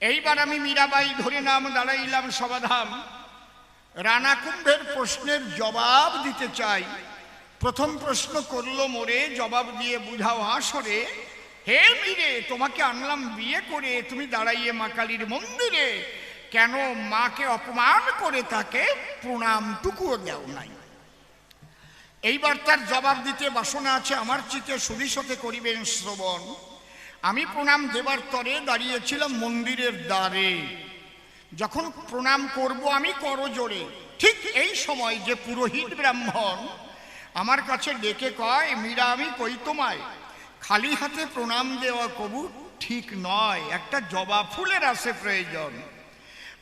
এইবার আমি মীরাবাই ধরে নাম দাঁড়াইলাম সমাধান রানা কুম্ভের প্রশ্নের জবাব দিতে চাই। প্রথম প্রশ্ন করল মোরে, জবাব দিয়ে বুঝাও আসরে হে মীরে, তোমাকে আনলাম বিয়ে করে, তুমি দাঁড়াইয়ে মা কালীর মন্দিরে। কেন মাকে অপমান করে তাকে প্রণামটুকুও দেও নাই। এইবার তার জবাব দিতে বাসনা আছে, আমার চিতে সুদিশতে করিবেন শ্রবণ। আমি প্রণাম দেবার তরে দাঁড়িয়েছিলাম মন্দিরের দ্বারে। যখন প্রণাম করব আমি করজোড়ে। ঠিক এই সময় যে পুরোহিত ব্রাহ্মণ আমার কাছে ডেকে কয়, মীরা, আমি কই তোমায়? খালি হাতে প্রণাম দেওয়া কবু ঠিক নয়, একটা জবা ফুলের আছে প্রয়োজন।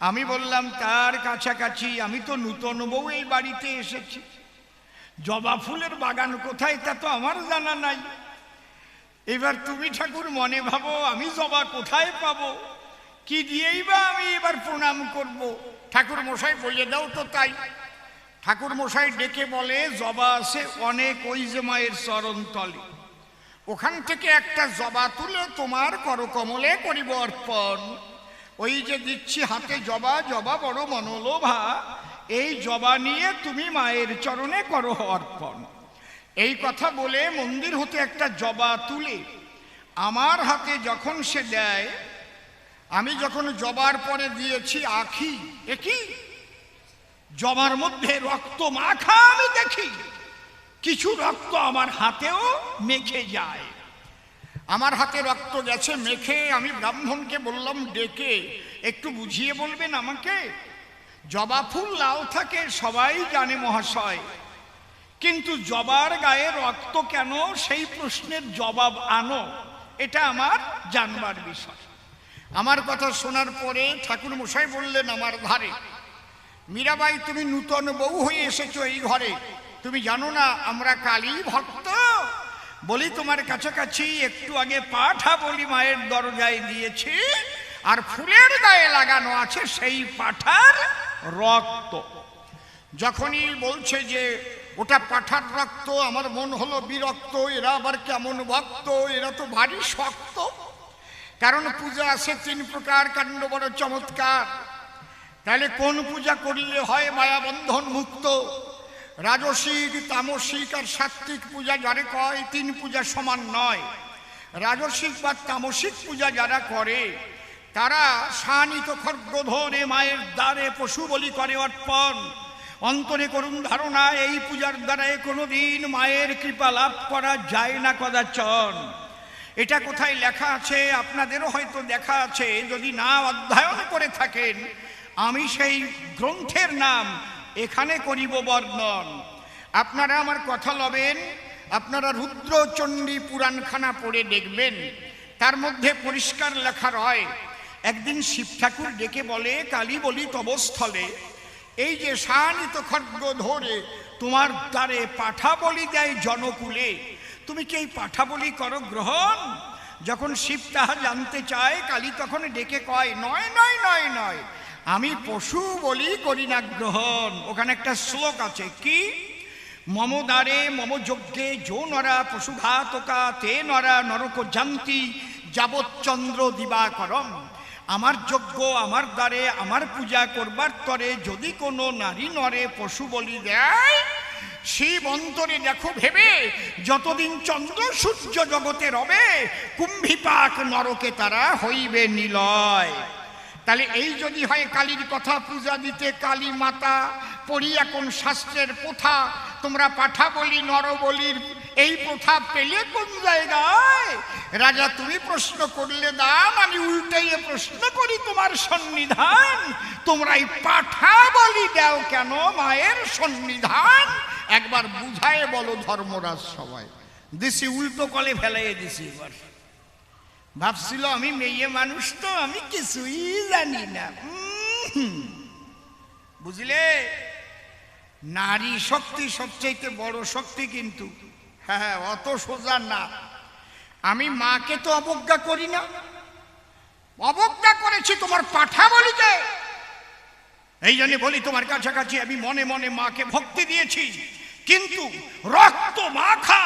আমি বললাম, তার কাছাকাছি, আমি তো নূতন বউ এই বাড়িতে এসেছি। জবা ফুলের বাগান কোথায় তা তো আমার জানা নাই। এবার তুমি ঠাকুর মনে ভাবো, আমি জবা কোথায় পাবো? কি দিয়েই বা আমি এবার প্রণাম করব? ঠাকুর মশাই বলে দাও তো তাই। ঠাকুর মশাই ডেকে বলে, জবা আছে অনেক ওই যে মায়ের চরণ তলে ওখান থেকে একটা জবা তুলে তোমার করকমলে করিব অর্পণ। ওই যে দিচ্ছি হাতে জবা জবা বড় মনোলোভা। এই জবা নিয়ে তুমি মায়ের চরণে করো অর্পণ। এই কথা বলে মন্দির হতে একটা জবা তুলে আমার হাতে যখন সে দেয়, আমি যখন জবার পরে দিয়েছি আখি একই জবার মধ্যে রক্ত মাখা আমি দেখি, কিছু রক্ত আমার হাতেও মেখে যায়। আমার হাতে রক্ত গেছে মেখে, আমি ব্রাহ্মণকে বললাম, ডেকে একটু বুঝিয়ে বলবেন আমাকে? জবা ফুল লাউ থাকে, সবাই জানে মহাশয়। কিন্তু জবার গায়ে রক্ত কেন? সেই প্রশ্নের জবাব আনো। এটা আমার জানবার বিষয়। আমার কথা শোনার পরে ঠাকুর মশাই বললেন, আমার ধারে মীরাবাই, তুমি নূতন বউ হয়ে এসেছ এই ঘরে। তুমি জানো না, আমরা কালী ভক্ত? বলি, তোমার কাছাকাছি একটু আগে পাঠা বলি মায়ের দরজায় দিয়েছি, আর ফুলের গায়ে লাগানো আছে সেই পাঠার রক্ত। যখনই বলছে যে ওটা পাঠার রক্ত, আমার মন হলো বিরক্ত, এরা আবার কেমন ভক্ত, এরা তো ভারী শক্ত। কারণ পূজা আছে তিন প্রকার, কাণ্ড বড় চমৎকার। তাহলে কোন পূজা করলে হয় মায়া বন্ধন মুক্ত? রাজসিক, তামসিক আর সাত্বিক পূজা যারে কয়, তিন পূজা সমান নয়। রাজসিক বা তামসিক পূজা যারা করে, তারা শানিত খর্গ ধরে মায়ের দ্বারে পশু বলি করে অর্পণ। অন্তরে করুন ধারণা, এই পূজার দ্বারায় কোনোদিন মায়ের কৃপা লাভ করা যায় না কদাচন। এটা কোথায় লেখা আছে? আপনাদেরও হয়তো দেখা আছে। যদি না অধ্যয়ন করে থাকেন, আমি সেই গ্রন্থের নাম এখানে করিব বর্ণন। আপনারা আমার কথা লবেন, আপনারা রুদ্রচণ্ডী পুরাণখানা পড়ে দেখবেন। তার মধ্যে পরিষ্কার লেখা রয়, একদিন শিব ঠাকুর ডেকে বলে, কালী বলি তবস্থলে। এই যে শানিত খड्ग ধরে তোমার দ্বারে পাঠা বলি দেয় জনকুলে, তুমি কি এই পাঠা বলি করো গ্রহণ? যখন শিব তাহা জানতে চায়, কালী তখন ডেকে কয়, নয় নয় নয় নয়, আমি পশু বলি করি না গ্রহণ। ওখানে একটা শ্লোক আছে, কি? মম দ্বারে মম যজ্ঞে যো নরা পশুঘাতকা, তে নরা নরক জান্তি যাবচ্চন্দ্র দিবাকরম। আমার যজ্ঞ আমার দ্বারে, আমার পূজা করবার তরে যদি কোনো নারী নরে পশু বলি দেয়, শিব অন্তরে দেখো ভেবে, যতদিন চন্দ্র সূর্য জগতে রবে, কুম্ভিপাক নরকে তারা হইবে নিলয়। তাহলে এই যদি হয় কালীর কথা, পূজা দিতে কালী মাতা, পড়ি এখন শাস্ত্রের প্রথা, তোমরা পাঠা বলি, নর বলির এই প্রথা পেলে কোন জায়গায়? রাজা, তুমি প্রশ্ন করলে দাম, আমি উল্টাইয়ে প্রশ্ন করি তোমার সন্নিধান। তোমরা এই পাঠা বলি দাও কেন মায়ের সন্নিধান? একবার বুঝায় বলো ধর্মরাজ সবাই। দিছি, উল্টো কলে ফেলাইয়ে দিছি এবার। ভাবছিল আমি মেয়ে মানুষ তো, আমি কিছুই জানি না। বুঝলে? নারী শক্তি সবচাইতে বড় শক্তি কিন্তু। হ্যাঁ হ্যাঁ অত সোজা না। আমি মাকে তো অবজ্ঞা করি না। অবজ্ঞা করেছি তোমার পাঠা বলিতে এই জন্য বলি, তোমার কাছাকাছি আমি মনে মনে মাকে ভক্তি দিয়েছি। কিন্তু রক্ত মাখা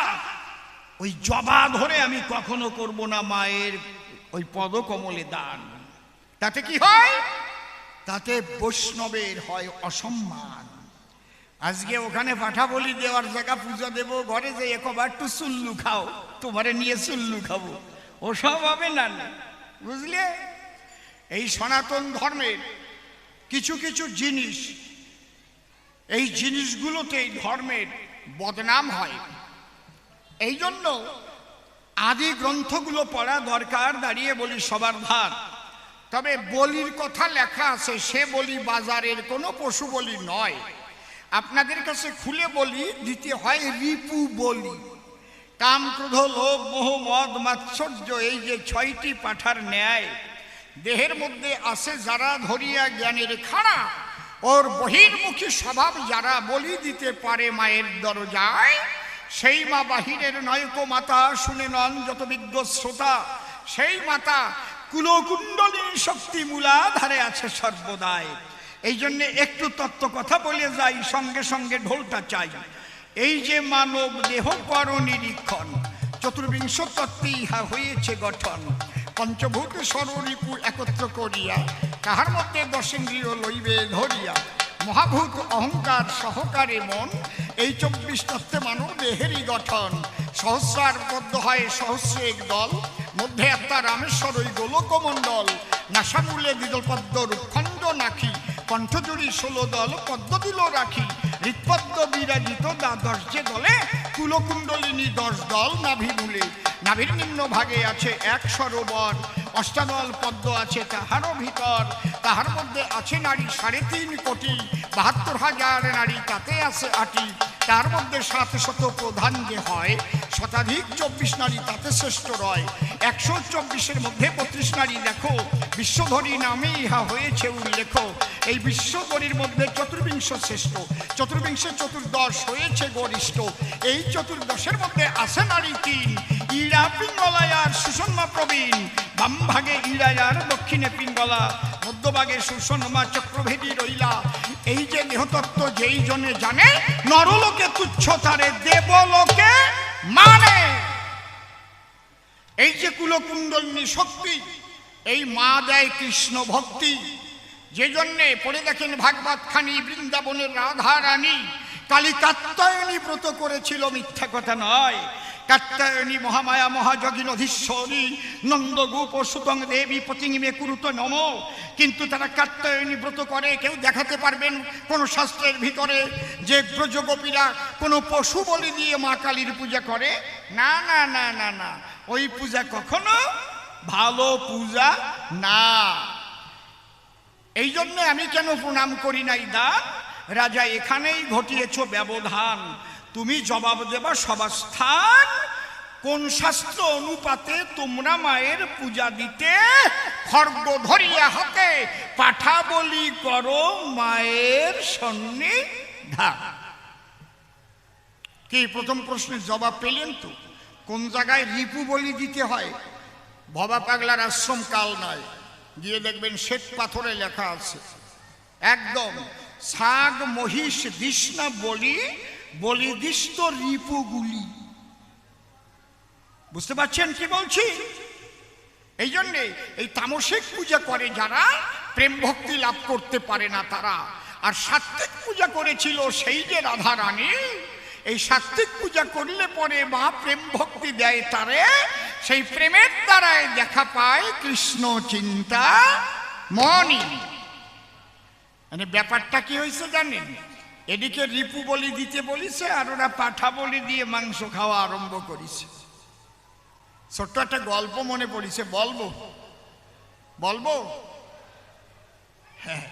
ওই জবা ধরে আমি কখনো করব না মায়ের ওই পদকমলে দান। তাতে কি হয়? তাতে বৈষ্ণবের হয় অসম্মান। আজকে ওখানে পাঠা বলি দেওয়ার জায়গা, পূজা দেব, ঘরে যে একবার একটু চুল্লু খাও, তোমারে নিয়ে চুল্লু খাব। ওসব হবে না। বুঝলে? এই সনাতন ধর্মের কিছু কিছু জিনিস, এই জিনিসগুলোতে এই ধর্মের বদনাম হয়। এই জন্য আদি গ্রন্থগুলো পড়া দরকার, দাঁড়িয়ে বলি সবার ধার তবে বলির কথা লেখা আছে, সে বলি বাজারের কোনো পশু বলি নয়। আপনাদের কাছে খুলে বলি, দিতে হয় রিপু বলি। কাম ক্রোধ, লোভ, মোহ, মদ, মাৎসর্য, এই যে ছয়টি পাঠার ন্যায়, দেহের মধ্যে আছে যারা ধরিয়া জ্ঞানের খাড়া, ওর বহির্মুখী স্বভাব যারা বলি দিতে পারে মায়ের দরজায়, সেই মা বাহিরের নয়ক মাতা, শুনে নন যত বিজ্ঞ শ্রোতা, সেই মাতা কুলকুণ্ডলী শক্তি মূলাধারে আছে সর্বদাই। এই জন্যে একটু তত্ত্ব কথা বলে যাই, সঙ্গে সঙ্গে ঢোলটা চাই। এই যে মানব দেহ কর নিরীক্ষণ চতুর্বিংশ তত্ত্বে ইহা হয়েছে গঠন। পঞ্চভূত সররিপু একত্র করিয়া, কাহার মধ্যে দশেন্দ্রিয় লইবে ধরিয়া, মহাভূত অহংকার সহকারে মন, এই চব্বিশ তত্ত্বে মানব দেহেরই গঠন। সহস্রার পদ্ম হয় সহস্র এক দল, মধ্যে একটা রামেশ্বর ওই গোলকমণ্ডল নাসামূলে দ্বিদল পদ্ম রূপখণ্ড নাখি। কণ্ঠজুড়ি ষোলো দল পদ্ম দিল রাখি। হৃৎপদ্ম বিরাজিত দ্বাদশ যে দলে, কুলকুণ্ডলিনী দশ দল নাভি মূলে। নাভির নিম্ন ভাগে আছে এক সরোবর অষ্টাদল পদ্ম আছে তাহারও ভিতর। তাহার মধ্যে আছে নারী সাড়ে তিন কোটি, বাহাত্তর হাজার নারী তাতে আছে আটি। তার মধ্যে সাত শত প্রধান যে হয়, শতাধিক চব্বিশ নারী তাতে শ্রেষ্ঠ রয়। একশো চব্বিশের মধ্যে বত্রিশ নারী দেখো বিশ্বধরী নামে ইহা হয়েছে উল্লেখ। এই বিশ্বধরীর মধ্যে চতুর্বিংশ শ্রেষ্ঠ, চতুর্বিংশে চতুর্দশ হয়েছে গরিষ্ঠ। এই চতুর্দশের মধ্যে আছে নারী তিন, ইরা পিঙ্গলায়ার সুষমা প্রবীণ বাম ভাগে ইরায়ার দক্ষিণে পিঙ্গলা। মধ্যভাগে সুষমা চক্রভেদী রইলা। এই যে দেহতত্ত্ব যেই জনে জানে, নরলোকে তুচ্ছ তারে, দেবলোকে মানে। এই যে কুলকুণ্ডলিনী শক্তি, এই মা দেয় কৃষ্ণ ভক্তি, যে জন্যে পড়ে দেখেন ভাগবত খানি বৃন্দাবনের রাধা রানী কালী কাত্তায়নী ব্রত করেছিল, মিথ্যা কথা নয়। কাত্তায়নী মহামায়া মহাযোগী অধীশ্বরী নন্দগোপ সুতং দেবী পতিঙ্গিমে কুরুত নম। কিন্তু তারা কাত্তায়নী ব্রত করে, কেউ দেখাতে পারবেন কোন শাস্ত্রের ভিতরে যে ব্রজগোপীরা কোনো পশু বলি দিয়ে মা কালীর পূজা করে? না না না না না। ওই পূজা কখনো ভালো পূজা না। এই জন্য আমি কেন প্রণাম করি নাই দা? রাজা এখানেই ঘটিয়েছ ব্যবধান। তুমি জবাব দেবা সবাস্থান কোন শাস্ত্র অনুপাতে তোমরা মায়ের পূজা দিতে? খর্গ ধরিয়া হাতে পাঠা বলি করো মায়ের সন্নিধান কি, প্রথম প্রশ্নের জবাব পেলেন তো? কোন জায়গায় রিপু বলি দিতে হয়? ভবা পাগলার আশ্রম কাল নয় গিয়ে দেখবেন শ্বেত পাথরে লেখা আছে। একদম শাক মহিষ না বলি বলি দিস তো রিপুগুলি। বুঝতে পারছেন কি বলছি? এই জন্যে এই তামসিক পূজা করে যারা, প্রেম ভক্তি লাভ করতে পারে না তারা। আর সাত্বিক পূজা করেছিল সেই যে রাধা রানী এই সাত্বিক পূজা করলে পরে মা প্রেম ভক্তি দেয় তারে, সেই প্রেমের দ্বারাই দেখা পায় কৃষ্ণ চিন্তা মনি। মানে ব্যাপারটা কি হয়েছে জানেন? এদিকে রিপু বলি দিতে বলিছে আর ওরা পাঠা বলি দিয়ে মাংস খাওয়া আরম্ভ করেছে। ছোট্ট একটা গল্প মনে পড়েছে, বলব? বলব? হ্যাঁ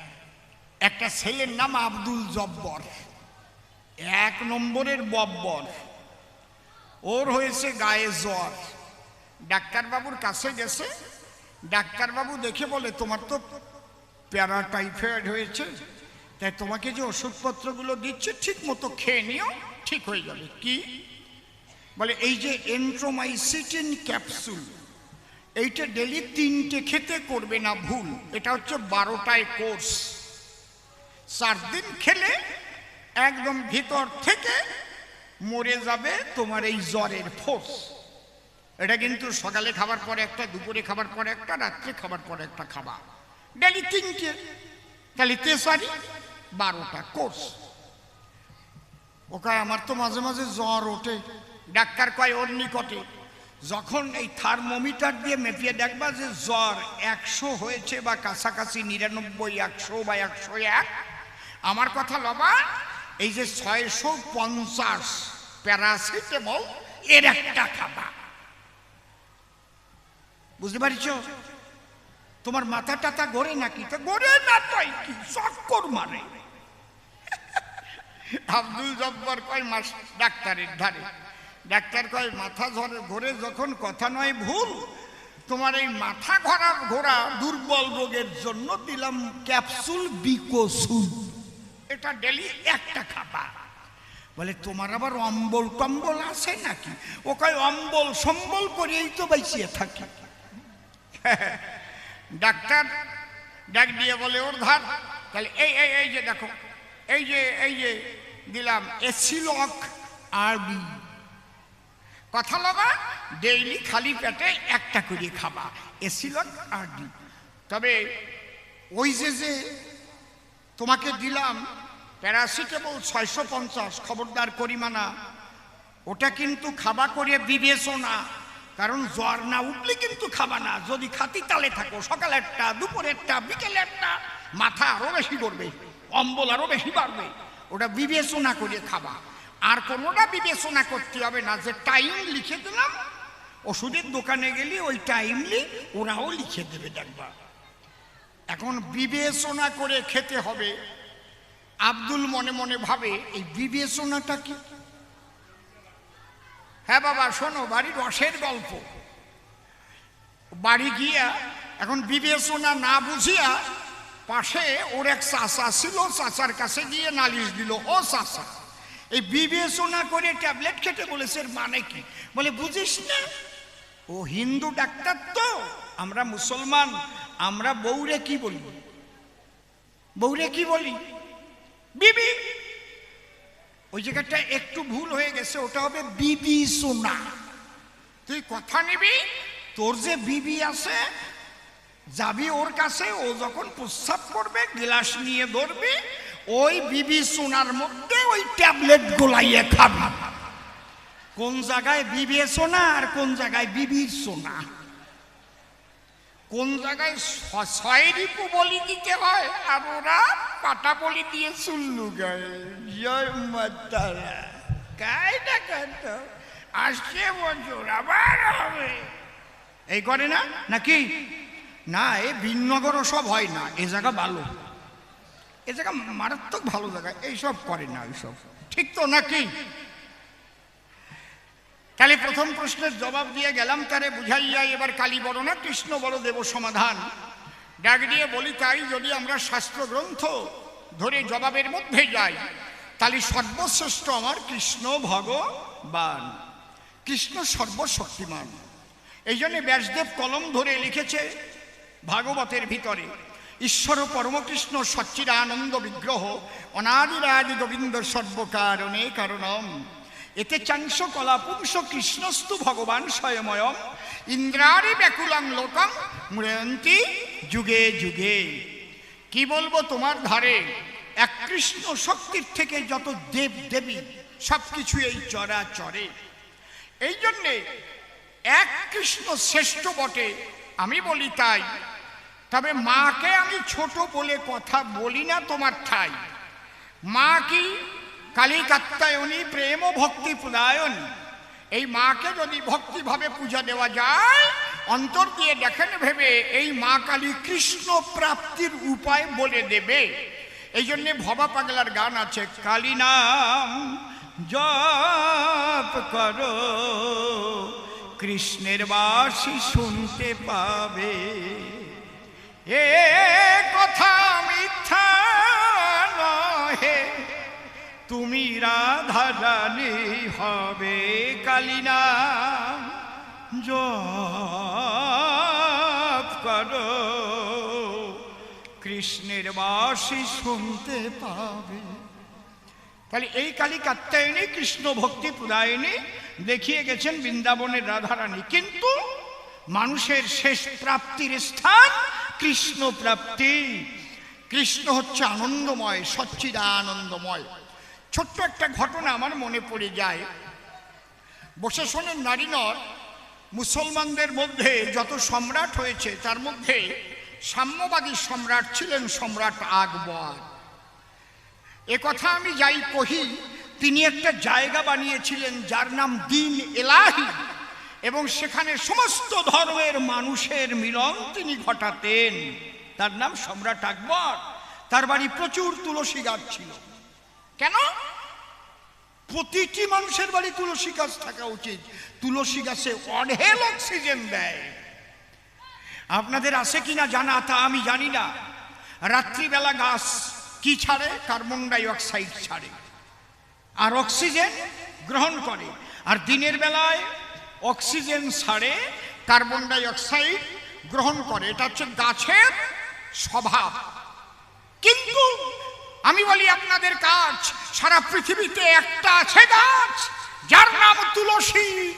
একটা ছেলের নাম আব্দুল জব্বর। এক নম্বরের বব্বর। ওর হয়েছে গায়ে জ্বর। ডাক্তারবাবুর কাছে গেছে। ডাক্তারবাবু দেখে বলে, তোমার তো প্যারা টাইফয়েড হয়েছে। তাই তোমাকে যে ওষুধপত্রগুলো দিচ্ছে, ঠিক মতো খেয়ে নিও, ঠিক হয়ে যাবে। কি? বলে, এই যে এন্ট্রোমাইসিটিন ক্যাপসুল, এইটা ডেলি তিনটে খেতে করবে না ভুল। এটা হচ্ছে বারোটায় কোর্স। চার দিন খেলে একদম ভিতর থেকে মরে যাবে তোমার এই জ্বরের ফোর্স। এটা কিন্তু সকালে খাবার পরে একটা, দুপুরে খাবার পরে একটা, রাত্রে খাবার পরে একটা খাবার। ডেলি তিনটে। তাহলে তেসারি বারোটা কোর্স। ওকে আমার তো মাঝে মাঝে জ্বর ওঠে। ডাক্তার কয়, ওর নিকটে। যখন এই থার্মোমিটার দিয়ে মেপিয়ে দেখবা যে জ্বর একশো হয়েছে বা কাছাকাছি নিরানব্বই, একশো বা একশো এক, আমার কথা লবা, এই যে ছয়শো পঞ্চাশ প্যারাসিটামল, এর একটা খাবা। বুঝতে পারিছ? তোমার মাথা টাথা গড়ে নাকি? তো গড়ে না তাই কি? চক্কর মারে। আব্দুল জব্বর কয় মাস ডাক্তারের ধারে। ডাক্তার কয়, মাথা ধরে ঘোরে, যখন কথা নয়, ভুল। তোমার এই মাথা ঘোরার ঘোরা দুর্বল রোগের জন্য দিলাম ক্যাপসুল বিকোসুল। এটা ডেলি একটা খাবা বলে, তোমার আবার অম্বল টম্বল আছে নাকি? ও কয়, অম্বল সম্বল করেই তো বাইসিয়ে থাকি। ডাক্তার ডাক দিয়ে বলে, ওর ধার। তাহলে, এই এই এই যে দেখো, এই যে এই যে দিলাম, এসিলক আরবি। কথা লগা ডেইলি খালি পেটে একটা করে খাবা, এসিলক আরবি। তবে ওই যে যে তোমাকে দিলাম, প্যারাসিটামল ছয়শো পঞ্চাশ, খবরদার করিমানা, ওটা কিন্তু খাবা করে বিবেচনা, কারণ জ্বর না উঠলে কিন্তু খাবা না। যদি খাতি তালে থাকো সকালেরটা দুপুরেরটা বিকেলেরটা মাথা আরও বেশি করবে অম্বল আরও বেশি বাড়বে। ওটা বিবেচনা করে খাবা। আর কোনোটা বিবেচনা করতে হবে না, যে টাইম লিখে দিলাম, ওষুধের দোকানে গেলে ওই টাইমলি ওরাও লিখে দেবে দেখবা। এখন বিবেচনা করে খেতে হবে। আব্দুল মনে মনে ভাবে, এই বিবেচনাটা কি? হ্যাঁ বাবা, শোনো, বাড়ির রসের গল্প। বাড়ি গিয়া এখন বিবেচনা না বুঝিয়া পাশে ওর এক চাষা ছিল, চাচার কাছে গিয়ে নালিশ দিল, ও চাষা এই বিবেচনা করে ট্যাবলেট খেতে বলেছে মানে কি? বলে, বুঝিস না, ও হিন্দু ডাক্তার তো, আমরা মুসলমান, আমরা বৌরে কি বলি? বৌরে কি বলি? বিবি, ওই জায়গাটা একটু ভুল হয়ে গেছে, ওটা হবে বিবি সোনা তুই কথা নিবি, তোর যে বিবি আছে যাবি ওর কাছে, ও যখন প্রস্রাব করবে, গিলাস নিয়ে ধরবি, ওই বিবি সোনার মধ্যে ওই ট্যাবলেট গোলাইয়ে খাবি। কোন জায়গায় বিবি সোনা আর কোন জায়গায় বিবির সোনা? কোন জায়গায় ছয় রিপু বলি দিতে হয় আর ওরা পাটা বলি দিয়ে চুল্লু গায়ে না কান্ত? আসছে বছর, আবার হবে। এই করে না? নাকি? না, এ ভিন্নগরও সব হয় না, এ জায়গা ভালো। এ জায়গা মারাত্মক ভালো জায়গা, এইসব করে না, এইসব। ঠিক তো নাকি? তাহলে প্রথম প্রশ্নের জবাব দিয়ে গেলাম তারে বুঝাইয়া এবার কালী বড় না কৃষ্ণ বড় দেব সমাধান। ডাক দিয়ে বলি তাই, যদি আমরা শাস্ত্র গ্রন্থ ধরে জবাবের মধ্যে যাই, তাহলে সর্বশ্রেষ্ঠ আমার কৃষ্ণ ভগবান। কৃষ্ণ সর্বশক্তিমান। এই জন্য ব্যাসদেব কলম ধরে লিখেছে ভাগবতের ভিতরে, ঈশ্বর পরমকৃষ্ণ সচ্চিদানন্দ বিগ্রহ, অনাদিরাদি গোবিন্দ সর্বকারণে কারণম। এতে চাংশ কলা পুংস কৃষ্ণস্তু ভগবান স্বয়ময়ম ইন্দ্রারি ব্যাকুলং লোকম মৃয়ন্তী যুগে যুগে। কি বলব তোমার ধারে? এক কৃষ্ণ শক্তির থেকে যত দেব দেবী, সবকিছু এই চরা চরে এই জন্যে এক কৃষ্ণ শ্রেষ্ঠ বটে আমি বলি তাই। তবে মাকে আমি ছোট বলে কথা বলি না তোমার ঠাই। মা কি কালী কাত্তায়নী প্রেম ভক্তি প্রদায়নী এই মাকে যদি ভক্তিভাবে পূজা দেওয়া যায়, অন্তর দিয়ে দেখেন ভেবে এই মা কালী কৃষ্ণ প্রাপ্তির উপায় বলে দেবে। এই জন্যে ভবা পাগলার গান আছে কালী নাম জপ করো। কৃষ্ণের বাসি শুনতে পাবে। এ কথা মিথ্যা নহে, তুমি রাধা রানী হবে কালিনা জপ করো, কৃষ্ণের বাসি শুনতে পাবে। তাহলে এই কালী কাত্যায়নী কৃষ্ণ ভক্তি প্রদায়নী দেখিয়ে গেছেন বৃন্দাবনের রাধারানী। কিন্তু মানুষের শেষ প্রাপ্তির স্থান কৃষ্ণ প্রাপ্তি। কৃষ্ণ হচ্ছে আনন্দময় সচ্চিদা আনন্দময় ছোট্ট একটা ঘটনা আমার মনে পড়ে যায়। বসে শোনেন নারী নর মুসলমানদের মধ্যে যত সম্রাট হয়েছে, তার মধ্যে সাম্যবাদী সম্রাট ছিলেন সম্রাট আকবর। এ কথা আমি যাই কহি, তিনি একটা জায়গা বানিয়েছিলেন যার নাম দিন এলাহি। এবং সেখানে সমস্ত ধর্মের মানুষের মিলন তিনি ঘটাতেন। তার নাম সম্রাট আকবর। তার বাড়ি প্রচুর তুলসী গাছ ছিল। কেন? প্রতিটি মানুষের বাড়ি তুলসী গাছ থাকা উচিত। তুলসী গাছে অঢেল অক্সিজেন দেয়। আপনাদের আছে কিনা জানা তা আমি জানি না। রাত্রিবেলা গাছ কি ছাড়ে? কার্বন ডাই অক্সাইড ছাড়ে। আর অক্সিজেন গ্রহণ করে। আর দিনের বেলায় অক্সিজেন ছাড়ে, কার্বন ডাই অক্সাইড গ্রহণ করে। এটা হচ্ছে গাছের স্বভাব। কিন্তু আমি বলি আপনাদের কাজ, সারা পৃথিবীতে একটা আছে গাছ, যার নাম তুলসী।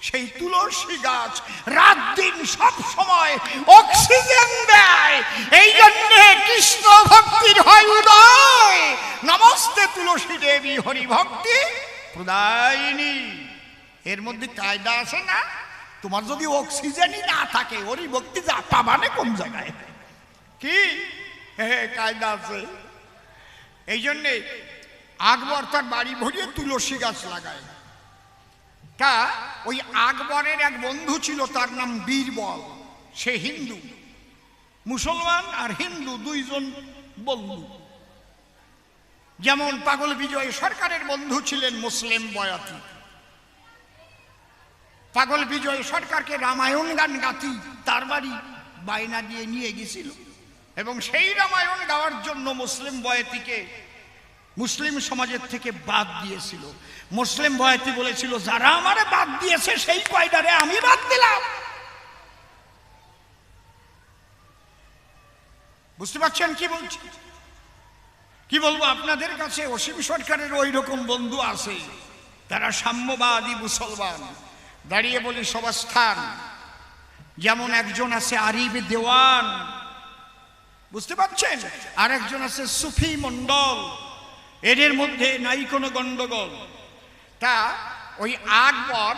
সেই তুলসী গাছ রাত দিন সব সময় অক্সিজেন দেয়। এই জন্য কৃষ্ণ ভক্তির হয় উদয়। নমস্তে তুলসী দেবী হরি ভক্তি প্রদায়িনী। এর মধ্যে কায়দা আছে না? তোমার যদি অক্সিজেনই না থাকে হরি ভক্তি যা পাবানে কোন জায়গায়? কি? কায়দা আছে। এই জন্যে আকবর তার বাড়ি ভরিয়ে তুলসী গাছ লাগায়। তা ওই আকবরের এক বন্ধু ছিল, তার নাম বীরবল। সে হিন্দু। মুসলমান আর হিন্দু দুইজন বন্ধু। যেমন পাগল বিজয় সরকারের বন্ধু ছিলেন মুসলিম বয়াতি। পাগল বিজয় সরকারকে রামায়ণ গান গাতি, তার বাড়ি বায়না দিয়ে নিয়ে গেছিল। এবং সেই রামায়ণ গাওয়ার জন্য মুসলিম বয়াতিকে মুসলিম সমাজের থেকে বাদ দিয়েছিল। মুসলিম বয়াতি বলেছিল, যারা আমারে বাদ দিয়েছে, সেই কয়দারে আমি বাদ দিলাম। বুঝতে পারছেন কি বলছি? কি বলব আপনাদের কাছে? অসীম সরকারের ওই রকম বন্ধু আছে, তারা সাম্যবাদী মুসলমান। দাঁড়িয়ে বলি সবাস্থান যেমন একজন আছে আরিফ দেওয়ান। বুঝতে পারছেন? আর একজন আছে সুফি মন্ডল এদের মধ্যে নাই কোনো গন্ডগোল। তা ওই আকবর,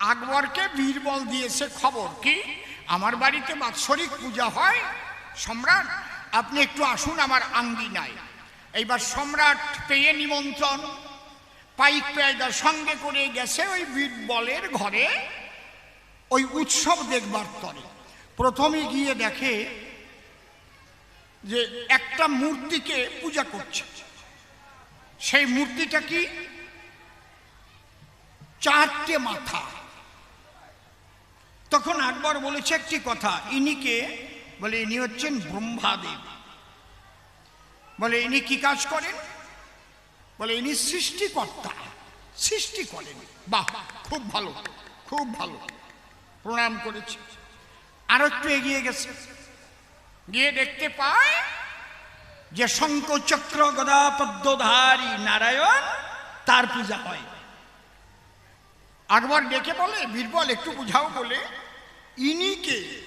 আকবরকে বীরবল দিয়েছে খবর কি? আমার বাড়িতে বাৎসরিক পূজা হয়, সম্রাট, আপনি একটু আসুন আমার আঙ্গিনায়। এইবার সম্রাট পেয়ে নিমন্ত্রণ, পাইক পেয়দার সঙ্গে করে গেছে ওই বীরবলের ঘরে, ওই উৎসব দেখবার তরে। প্রথমে গিয়ে দেখে যে একটা মূর্তিকে পূজা করছে। সেই মূর্তিটা কি? চারটে মাথা। তখন আকবর বলেছে একটি কথা ইনিকে বলে, ইনি হচ্ছেন ব্রহ্মাদেব। বলে, ইনি কি কাজ করেন? বলে, ইনি সৃষ্টিকর্তা। সৃষ্টি করেন। বাহ, খুব ভালো খুব ভালো। প্রণাম করেছি। আর একটু এগিয়ে গেছে। গিয়ে দেখতে পায় যে শঙ্কচক্র গদা পদ্মধারী নারায়ণ তার পূজা হয়। আকবর ডেকে বলে, বীরবল, একটু বুঝাও বলে ইনিকে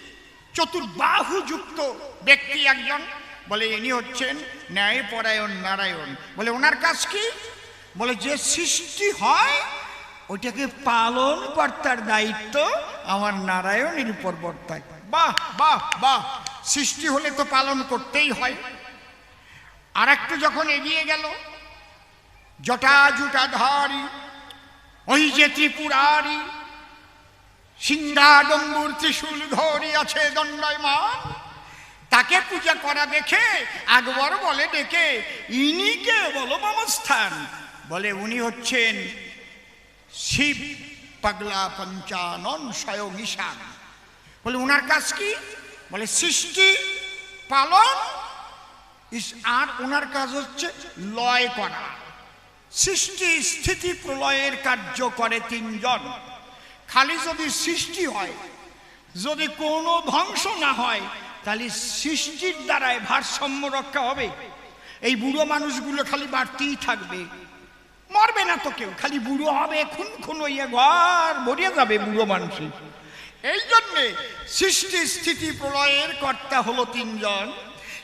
চতুর্বাহু যুক্ত ব্যক্তি একজন। বলে, ইনি হচ্ছেন ন্যায়পরায়ণ নারায়ণ। বলে, ওনার কাজ কি? বলে, যে সৃষ্টি হয়, ওইটাকে পালন কর্তার দায়িত্ব আমার নারায়ণের উপর বর্তায়। বাহ বাহ বাহ। সৃষ্টি হলে তো পালন করতেই হয়। আর একটু যখন এগিয়ে গেল জটা জুটা ধারি ওই যে ত্রিপুরারি, সিংহাডম্বুর ত্রিশূল ধরি আছে দণ্ডায়মান, তাকে পূজা করা দেখে আকবর বলে ডেকে, ইনি কে বলো মমস্থান। বলে উনি হচ্ছেন শিব পাগলা পঞ্চানন স্বয়ং ঈশান। বলে ওনার কাজ কি? বলে, সৃষ্টি পালন আর ওনার কাজ হচ্ছে লয় করা। সৃষ্টি স্থিতি প্রলয়ের কার্য করে তিনজন। খালি যদি সৃষ্টি হয়, যদি কোনো ধ্বংস না হয়, তাহলে সৃষ্টির দ্বারাই ভারসাম্য রক্ষা হবে। এই বুড়ো মানুষগুলো খালি বাড়তেই থাকবে। মরবে না তো কেউ, খালি বুড়ো হবে, খুন খুন হইয়া ঘর ভরিয়ে যাবে বুড়ো মানুষের এই জন্যে সৃষ্টি স্থিতি প্রলয়ের কর্তা হলো তিনজন।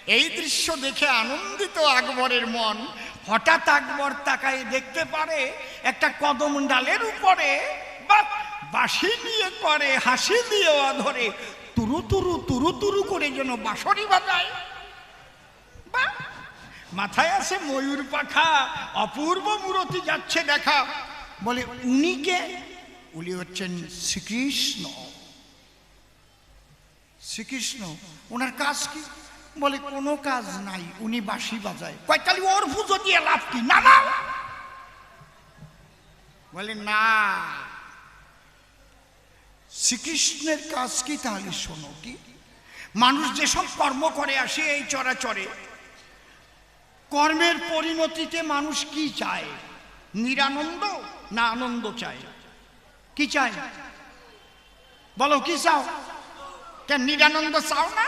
এই দৃশ্য দেখে আনন্দিত আকবরের মন। হঠাৎ আকবর তাকায় দেখতে পারে একটা কদম ডালের উপরে বা বাঁশি নিয়ে করে, হাসি দিয়ে ধরে তুরু তুরু তুরু তুরু করে যেন বাঁশরি বাজায়। বা, মাথায় আছে ময়ূর পাখা, অপূর্ব মূরতি যাচ্ছে দেখা। বলে, উনি কে? উনি হচ্ছেন শ্রীকৃষ্ণ। শ্রীকৃষ্ণ, ওনার কাজ কি? বলে, কোনো কাজ নাই, উনি বাঁশি বাজায়। কয়, তাহলে ওর পুজো দিয়ে লাভ কি? না না? বলে, না। শ্রীকৃষ্ণের কাজ কি তাহলে শোনো কি? মানুষ যেসব কর্ম করে আসে এই চরাচরে, কর্মের পরিণতিতে মানুষ কি চায়? নিরানন্দ না আনন্দ চায়? কি চায়? বলো, কি চাও? কেন নিরানন্দ চাও না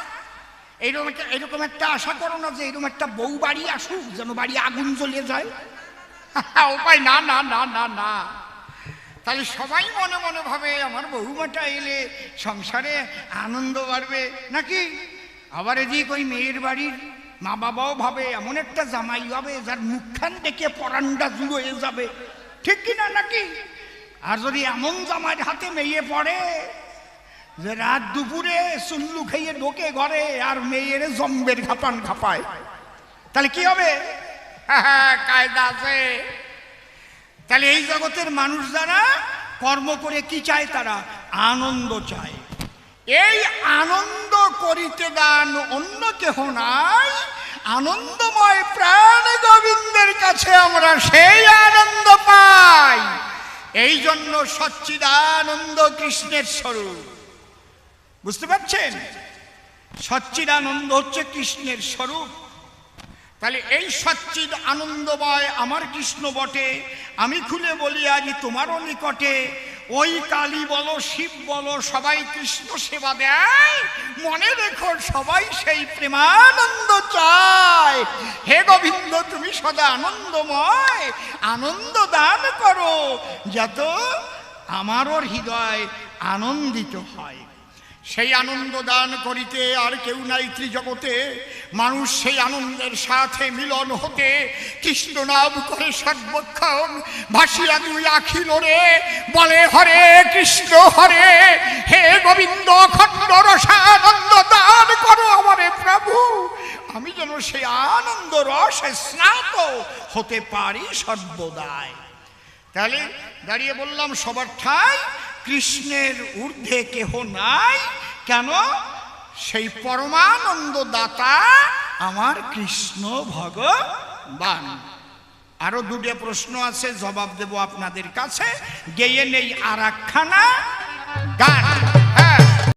এইরকম একটা, এরকম একটা আশা করো না যে এরকম একটা বউ বাড়ি আসুক, যেন বাড়ি আগুন জ্বলে যায়। উপায় না না না না না। তাহলে সবাই মনে মনে ভাবে, আমার বহুমাটা এলে সংসারে আনন্দ বাড়বে, নাকি? আবার এদিক ওই মেয়ের বাড়ির মা বাবাও ভাবে, এমন একটা জামাই হবে, যার মুখখান দেখে পরান্ডা জুড়ো হয়ে যাবে। ঠিক কিনা নাকি? আর যদি এমন জামাইয়ের হাতে মেয়ে পড়ে যে রাত দুপুরে চুল্লু খেয়ে ঢোকে ঘরে আর মেয়ের জম্বের খাপান খাপায় তাহলে কি হবে? হ্যাঁ, কায়দা আছে। তাহলে এই জগতের মানুষ যারা কর্ম করে কি চায় তারা? আনন্দ চায়। এই আনন্দ করিতে দান অন্য কেহ নাই। আনন্দময় প্রাণ গোবিন্দের কাছে আমরা সেই আনন্দ পাই। এই জন্য সচ্চিদানন্দ কৃষ্ণের স্বরূপ। বুঝতে পারছেন? সচ্চিদানন্দ হচ্ছে কৃষ্ণের স্বরূপ। তাহলে এই সচ্চিদ আনন্দময় আমার কৃষ্ণ বটে, আমি খুলে বলি আজ তোমারও নিকটে, ওই কালী বলো, শিব বলো, সবাই কৃষ্ণ সেবা দেয়। মনে রেখো, সবাই সেই প্রেমানন্দ চায়। হে গোবিন্দ, তুমি সদা আনন্দময়, আনন্দ দান করো, যত আমারও হৃদয় আনন্দিত হয়। সেই আনন্দ দান করিতে আর কেউ নাই ত্রিজগতে। মানুষ সেই আনন্দের সাথে মিলন হতে কৃষ্ণ নাম করে সর্বক্ষণ ভাসিয়া দুই আখিল রে বলে, হরে কৃষ্ণ, হরে, হে গোবিন্দ, খণ্ড রসানন্দ, দান করো আমারে প্রভু। আমি যেন সেই আনন্দ রসে স্নাত হতে পারি সর্বদাই। তাহলে দাঁড়িয়ে বললাম, সবার ঠাই কৃষ্ণের ঊর্ধ্বে কেহ নাই? কেন? সেই পরমানন্দ দাতা আমার কৃষ্ণ ভগবান। আরও দুটো প্রশ্ন আছে, জবাব দেব আপনাদের কাছে। গেয়ে নেই আর একখানা গান।